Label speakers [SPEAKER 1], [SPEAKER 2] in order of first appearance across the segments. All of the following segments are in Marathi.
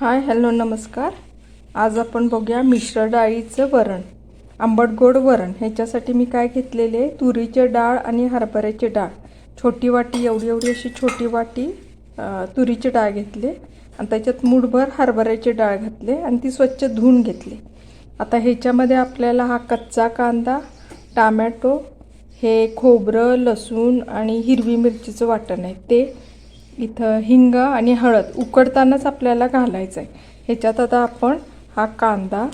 [SPEAKER 1] हाय हॅलो नमस्कार. आज आपण बघूया मिश्र डाळीचं वरण आंबट गोड वरण. ह्याच्यासाठी मी काय घेतलेले? तुरीचे डाळ आणि हरभऱ्याची डाळ. छोटी वाटी एवढी एवढी अशी छोटी वाटी तुरीची डाळ घेतली. आणि त्याच्यात मूठभर हरभऱ्याची डाळ घातली आणि ती स्वच्छ धुवून घेतली. आता ह्याच्यामध्ये आपल्याला हा कच्चा कांदा टामॅटो हे खोबरं लसूण आणि हिरवी मिरचीचं वाटण आहे. ते इथं हिंग आणि हळद उकडतानाच आपल्याला घालायचं आहे ह्याच्यात आता आपण हा कांदा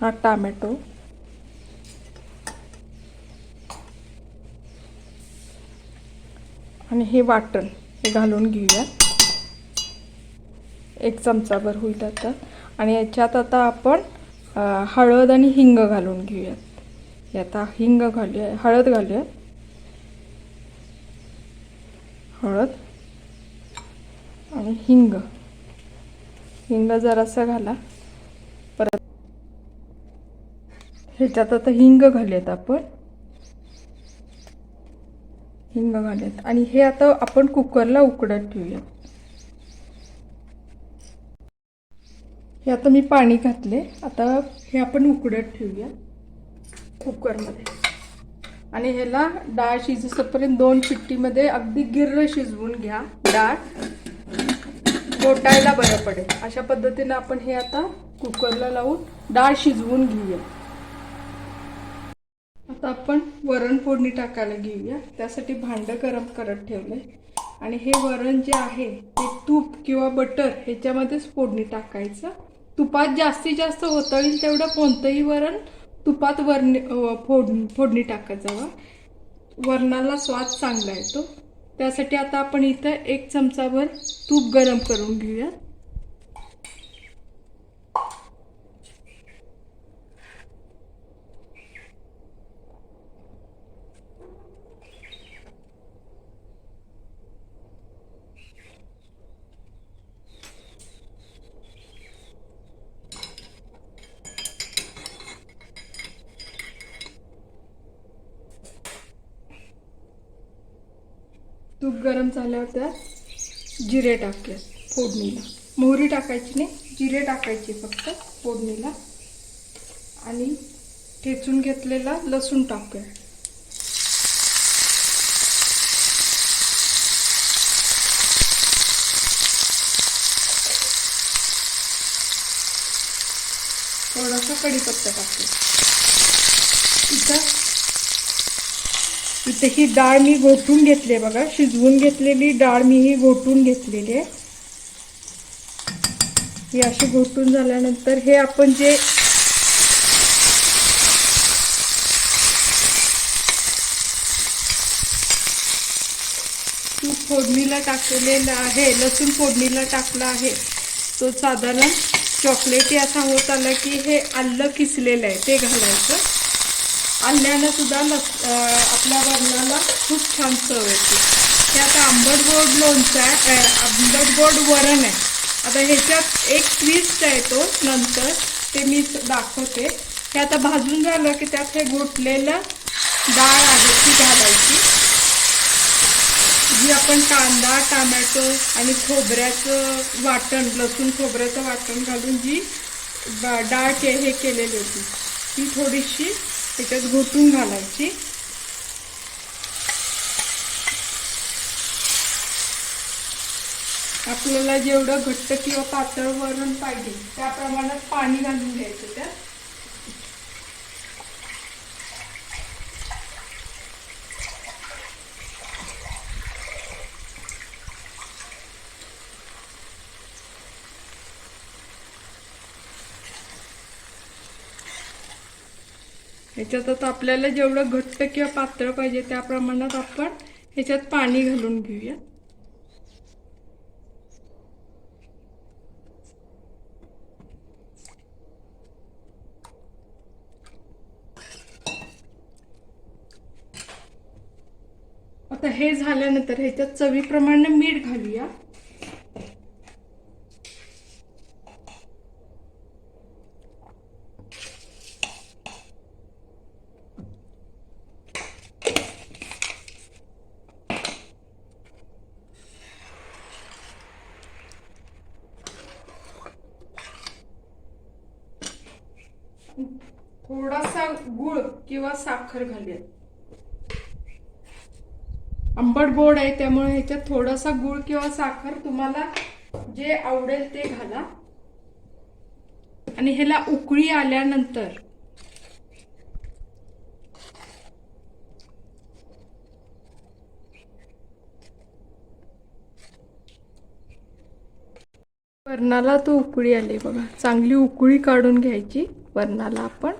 [SPEAKER 1] हा टामॅटो आणि हे वाटण हे घालून घेऊया एक चमचाभर होईल आता. आणि याच्यात आता आपण हळद आणि हिंग घालून घेऊयात. हे आता हिंग घालूया हळद घालूयात. हळद आणि हिंग. हिंग जरासा घाला. परत ह्याच्यात आता हिंग घालूयात आपण. हिंग घालूयात. आणि हे आता आपण कुकरला उकडत ठेवूया हे आता मी पाणी घातले आता हे आपण उकडत ठेवूया कुकरमध्ये. आणि ह्याला डाळ शिजेपर्यंत दोन चिट्टीमध्ये अगदी गिर्र शिजवून घ्या. डाळ गोटायला बरं पडेल. अशा पद्धतीने आपण हे आता कुकरला लावून डाळ शिजवून घेऊया. आता आपण वरण फोडणी टाकायला घेऊया. त्यासाठी भांडं गरम करत ठेवलंय. आणि हे वरण जे आहे ते तूप किंवा बटर ह्याच्यामध्येच फोडणी टाकायचं. तुपात जास्तीत जास्त होता येईल तेवढं कोणतंही वरण तुपात वरणी अ, फोडणी फोडणी टाकत जावा वरणाला स्वाद चांगला येतो. त्यासाठी आता आपण इथं एक चमचाभर तूप गरम करून घेऊयात. तूप गरम झाल्यावर त्यात जिरे टाकूया फोडणीला. मोहरी टाकायची नाही जिरे टाकायचे फक्त फोडणीला. आणि ठेचून घेतलेला लसूण टाकूया. थोडासा कढीपत्ता टाकूया. इथं इथे ही डाळ मी घोटून घेतली आहे बघा. शिजवून घेतलेली डाळ मी ही घोटून घेतलेली आहे. ही अशी घोटून झाल्यानंतर हे आपण जे तूप फोडणीला टाकलेलं आहे लसूण फोडणीला टाकलं आहे. तो साधारण चॉकलेटी असा होत आला की हे आलं किसलेलं आहे ते घालायचं. आल्यानं सुद्धा लस आपल्या वरणाला खूप छान चव येते. हे आता आंबट गोड लोणचं आहे आंबट गोड वरण आहे. आता ह्याच्यात एक ट्विस्ट आहे तो नंतर ते मी दाखवते. हे आता भाजून झालं की त्यात हे गोठलेलं डाळ आहे ती घालायची. जी आपण कांदा टोमॅटो आणि खोबऱ्याचं वाटण लसूण खोबऱ्याचं वाटण घालून जी डाळ के हे केलेली होती. ती थोडीशी त्याच्यात घोटून घालायची. आपल्याला जेवढं घट्ट किंवा पातळ वरण पाहिजे त्या प्रमाणात पाणी घालून घ्यायचं त्यात. ह्याच्यात आता आपल्याला जेवढं घट्ट किंवा पातळ पाहिजे त्या प्रमाणात आपण ह्याच्यात पाणी घालून घेऊया. आता हे झाल्यानंतर ह्याच्यात चवीप्रमाणे मीठ घालूया. थोडासा गुळ किंवा साखर घालूयात. आंबट गोड आहे त्यामुळे ह्याच्यात थोडासा गुळ किंवा साखर तुम्हाला जे आवडेल ते घाला. आणि ह्याला उकळी आल्यानंतर वरणाला तो उकळी आली बघा. चांगली उकळी काढून घ्यायची. वरणाला आपण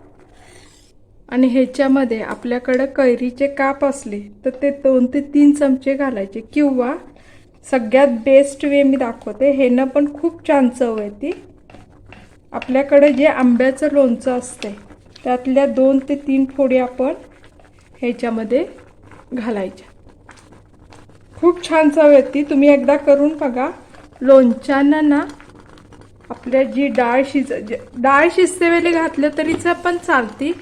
[SPEAKER 1] आणि ह्याच्यामध्ये आपल्याकडं कैरीचे काप असले तर ते दोन ते तीन चमचे घालायचे. किंवा सगळ्यात बेस्ट वे मी दाखवते ह्यानं पण खूप छान चव येते आपल्याकडे जे आंब्याचं लोणचं असते त्यातल्या दोन ते तीन फोडी आपण ह्याच्यामध्ये घालायच्या खूप छान चव येते तुम्ही एकदा करून बघा. लोणच्यानं ना आपल्या जी डाळ शिज डाळ शिजते वेळी घातलं तरीच पण चालती.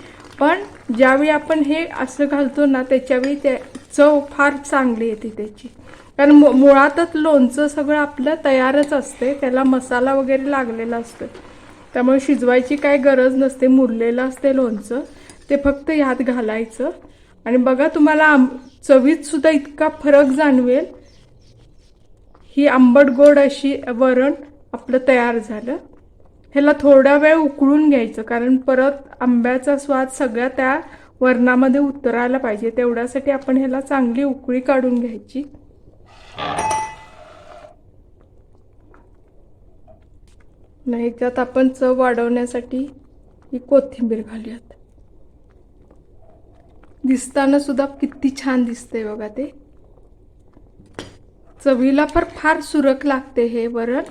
[SPEAKER 1] पण ज्यावेळी आपण हे असं घालतो ना त्याच्यावेळी त्या चव फार चांगली येते त्याची. कारण मु मुळातच लोणचं सगळं आपलं तयारच असते त्याला मसाला वगैरे लागलेला असतो. त्यामुळे शिजवायची काय गरज नसते मुरलेलं असते लोणचं ते फक्त ह्यात घालायचं. आणि बघा तुम्हाला आंब चवीतसुद्धा इतका फरक जाणवेल. ही आंबट गोड अशी वरण आपलं तयार झालं. ह्याला थोडा वेळ उकळून घ्यायचं कारण परत आंब्याचा स्वाद सगळ्या त्या वरणामध्ये उतरायला पाहिजे. तेवढ्यासाठी आपण ह्याला चांगली उकळी काढून घ्यायची. आणि ह्याच्यात आपण चव वाढवण्यासाठी ही कोथिंबीर घालूयात. दिसताना सुद्धा किती छान दिसतंय बघा ते. चवीला पण फार सुरक लागते हे वरण.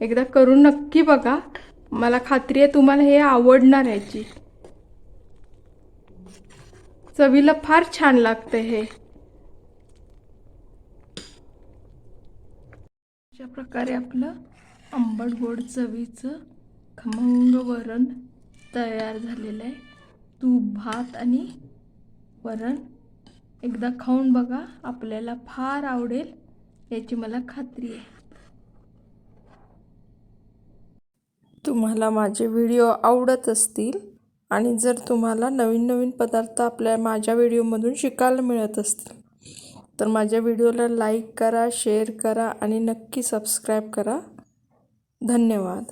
[SPEAKER 1] एकदा करून नक्की बघा. मला खात्री आहे तुम्हाला हे आवडणार याची चवीला फार छान लागते हे. अशा प्रकारे आपलं आंबट गोड चवीचं खमंग वरण तयार झालेलं आहे. तूप भात आणि वरण एकदा खाऊन बघा आपल्याला फार आवडेल याची मला खात्री आहे. तुम्हाला माझे व्हिडिओ आवडत असतील आणि जर तुम्हाला नवीन नवीन पदार्थ आपल्या माझ्या व्हिडिओमधून शिकायला मिळत असतील तर माझ्या व्हिडिओला लाईक करा शेअर करा आणि नक्की सबस्क्राईब करा. धन्यवाद.